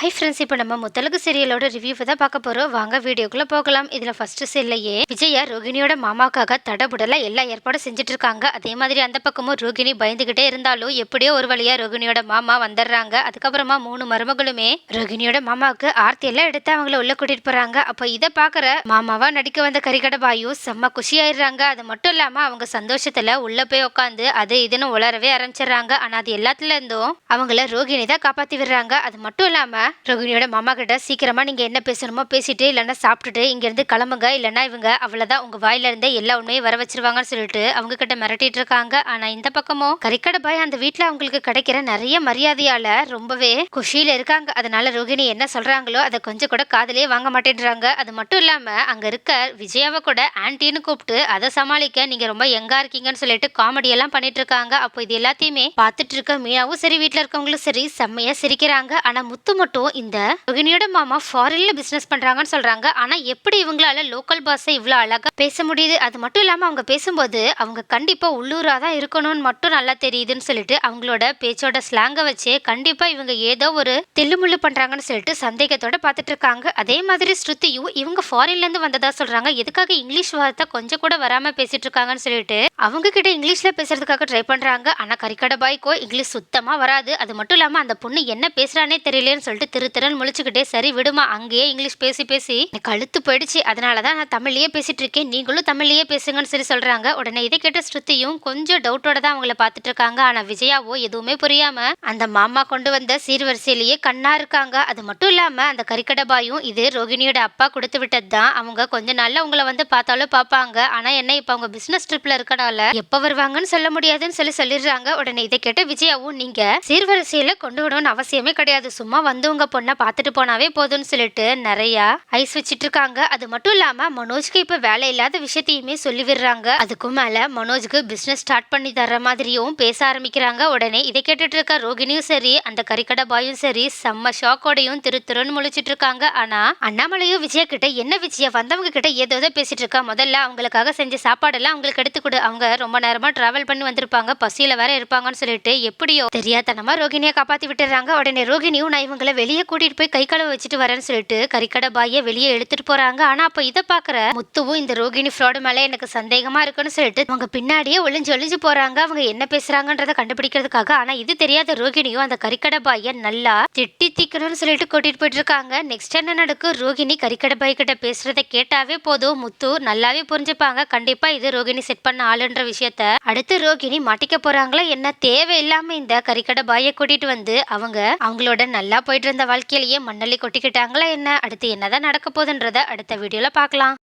Hi friends இப்போ நம்ம Muthazhagu சீரியலோட review தான் பார்க்க போகிறோம் வாங்க வீடியோக்குள்ளே போகலாம். இதில் ஃபர்ஸ்ட் சீன்லயே விஜயா ரோகிணியோட மாமாக்காக தடபுடல எல்லா ஏற்பாடும் செஞ்சுட்டு இருக்காங்க. அதே மாதிரி அந்த பக்கமும் ரோகிணி பயந்துகிட்டே இருந்தாலும் எப்படியோ ஒரு வழியா ரோகிணியோட மாமா வந்துடுறாங்க. அதுக்கப்புறமா மூணு மருமகளுமே ரோகிணியோட மாமாவுக்கு ஆர்த்தி எல்லாம் எடுத்து அவங்கள உள்ள கூட்டிட்டு போறாங்க. அப்போ இதை பார்க்குற மாமாவா நடிக்க வந்த கரிகட பாயு செம்ம குஷியாயிடுறாங்க. அது மட்டும் இல்லாமல் அவங்க சந்தோஷத்தில் உள்ள போய் உட்காந்து அது இதுன்னு உளரவே ஆரம்பிச்சிடுறாங்க. ஆனால் அது எல்லாத்துல இருந்தும் அவங்கள ரோகிணி தான் காப்பாற்றி விடுறாங்க. அது மட்டும் இல்லாமல் ரோகிணியோட மாமா கிட்ட சீக்கிரமா நீங்க என்ன பேசணுமோ பேசிட்டு இல்லைன்னா சாப்பிட்டுட்டு இங்க இருந்து கிளம்புங்க. இல்லைன்னா இவங்க அவ்வளவுதான். உங்க வாயில இருந்தே எல்லா உண்மையும் வர வச்சிருவாங்கன்னு சொல்லிட்டு அவங்க கிட்ட மிரட்டிட்டு இருக்காங்க. ஆனா இந்த பக்கமும் கறிக்கடை பாய் அந்த வீட்டில் அவங்களுக்கு கிடைக்கிற நிறைய மரியாதையால ரொம்பவே குஷியில இருக்காங்க. அதனால ரோகிணி என்ன சொல்றாங்களோ அதை கொஞ்சம் கூட காதலே வாங்க மாட்டேன்றாங்க. அது மட்டும் இல்லாம அங்க இருக்க விஜயாவை கூட ஆன்டின்னு கூப்பிட்டு அதை சமாளிக்க நீங்க ரொம்ப எங்கா இருக்கீங்கன்னு சொல்லிட்டு காமெடி எல்லாம் பண்ணிட்டு இருக்காங்க. அப்போ இது எல்லாத்தையுமே பார்த்துட்டு இருக்க மீனாவும் சரி வீட்டில் இருக்கவங்களும் சரி செம்மையா சிரிக்கிறாங்க. ஆனா முத்து மட்டும் இந்த ரோகிணியோட மாமா ஃபாரின்ல பிசினஸ் பண்றாங்கன்னு சொல்றாங்க. ஆனா எப்படி இவங்களால லோக்கல் பாஸை இவ்வளோ அழகா பேச முடியுது? அது மட்டும் இல்லாம அவங்க பேசும்போது அவங்க கண்டிப்பா உள்ளூரா தான் இருக்கணும்னு மட்டும் நல்லா தெரியுதுன்னு சொல்லிட்டு அவங்களோட பேச்சோட ஸ்லாங்கை வச்சு கண்டிப்பா இவங்க ஏதோ ஒரு தெல்லுமுள்ளு பண்றாங்கன்னு சொல்லிட்டு சந்தேகத்தோட பார்த்துட்டு இருக்காங்க. அதே மாதிரி ஸ்ருதியும் இவங்க ஃபாரின்ல இருந்து வந்ததா சொல்றாங்க. எதுக்காக இங்கிலீஷ் வார்த்தை கொஞ்சம் கூட வராம பேசிட்டு இருக்காங்கன்னு சொல்லிட்டு அவங்க கிட்ட இங்கிலீஷ்ல பேசுறதுக்காக ட்ரை பண்றாங்க. ஆனா கறிக்கடை பாய்க்கோ இங்கிலீஷ் சுத்தமா வராது. அது மட்டும் இல்லாம அந்த பொண்ணு என்ன பேசுறானே தெரியலன்னு சொல்லிட்டு திரு திறன் முழிச்சுக்கிட்டே சரி விடுமா அங்கேயே இங்கிலீஷ் பேசி பேசி. கழுத்து போயிடுச்சு. அதனாலதான் நான் தமிழ்லேயே பேசிட்டு இருக்கேன் நீங்களும் தமிழ்லயே பேசுங்கன்னு சொல்லி சொல்றாங்க. உடனே இதை கேட்ட ஸ்ருதியும் கொஞ்சம் டவுட்டோட தான் அவங்கள பார்த்துட்டு இருக்காங்க ஆனா விஜயாவோ எதுவுமே புரியாம அந்த மாமா கொண்டு வந்த சீர்வரிசையிலேயே கண்ணா இருக்காங்க. அது மட்டும் இல்லாம அந்த கறிக்கடபாயும் இது ரோகிணியோட அப்பா கொடுத்து விட்டது தான். அவங்க கொஞ்ச நாள்ல உங்களை வந்து பார்த்தாலும் பார்ப்பாங்க. ஆனா என்ன இப்போ அவங்க பிசினஸ் ட்ரிப்ல இருக்கனால எப்ப வருவாங்கன்னு சொல்ல முடியாதுன்னு சொல்லி சொல்லிடுறாங்க. உடனே இதை கேட்ட விஜயாவும் நீங்க சீர்வரிசையில கொண்டு விடணும்னு அவசியமே கிடையாது. சும்மா வந்து அவங்க பொண்ணை பார்த்துட்டு போனாவே போதும்னு சொல்லிட்டு நிறையா ஐஸ் வச்சுட்டு இருக்காங்க அது மட்டும் இல்லாமல் மனோஜ்க்கு இப்போ வேலை இல்லாத விஷயத்தையுமே சொல்லி விடுறாங்க. அதுக்கும் மேல மனோஜ்க்கு பிஸ்னஸ் ஸ்டார்ட் பண்ணி தர்ற மாதிரியும் பேச ஆரம்பிக்கிறாங்க. உடனே இதை கேட்டுட்டு இருக்க ரோகிணியும் சரி அந்த கறிக்கடை பாயும் சரி செம்ம ஷாக்கோடையும் திரு திருன்னு முழிச்சிட்டு இருக்காங்க ஆனால் அண்ணாமலையும் விஜயா கிட்ட என்ன விஜயா? வந்தவங்க கிட்ட ஏதோ பேசிட்டு இருக்கா. முதல்ல அவங்களுக்காக செஞ்ச சாப்பாடெல்லாம் அவங்களுக்கு எடுத்து கொடு. அவங்க ரொம்ப நேரமாக டிராவல் பண்ணி வந்திருப்பாங்க. பசியில் வேற இருப்பாங்கன்னு சொல்லிட்டு எப்படியோ தெரியாதனமா ரோகிணியை காப்பாற்றி விட்டுறாங்க. உடனே ரோகிணியும் நான் இவங்களை வெளியே வெளியே கூட்டிட்டு போய் கை கழுவ வச்சுட்டு வரேன்னு சொல்லிட்டு கறிக்கடை பாயை வெளியே எடுத்துட்டு போறாங்க. ஆனா அப்ப இதை பாக்குற முத்துவும் இந்த ரோகிணி ஃப்ராடு மேல எனக்கு சந்தேகமா இருக்குன்னு சொல்லிட்டு அவங்க பின்னாடியே ஒளிஞ்சு ஒளிஞ்சு போறாங்க. அவங்க என்ன பேசுறாங்கன்றத கண்டுபிடிக்கிறதுக்காக. ஆனா இது தெரியாத ரோகிணியும் அந்த கறிக்கடை பாயை நல்லா திட்டி தீக்கணும்னு சொல்லிட்டு கூட்டிட்டு போயிட்டு இருக்காங்க. நெக்ஸ்ட் என்ன நடக்கும்? ரோகிணி கறிக்கடை பாய் கிட்ட பேசுறத கேட்டாவே போதும். முத்து நல்லாவே புரிஞ்சுப்பாங்க. கண்டிப்பா இது ரோகிணி செட் பண்ண ஆளுன்ற விஷயத்த. அடுத்து ரோகிணி மாட்டிக்க போறாங்களா? என்ன? தேவையில்லாம இந்த கறிக்கடை பாயை கூட்டிட்டு வந்து அவங்க அவங்களோட நல்லா போயிட்டு இருந்த வாழ்க்கையிலேயே மண்ணள்ளி கொட்டிக்கிட்டாங்களா என்ன? அடுத்து என்னதான் நடக்க போகுதுன்றத அடுத்த வீடியோல பார்க்கலாம்.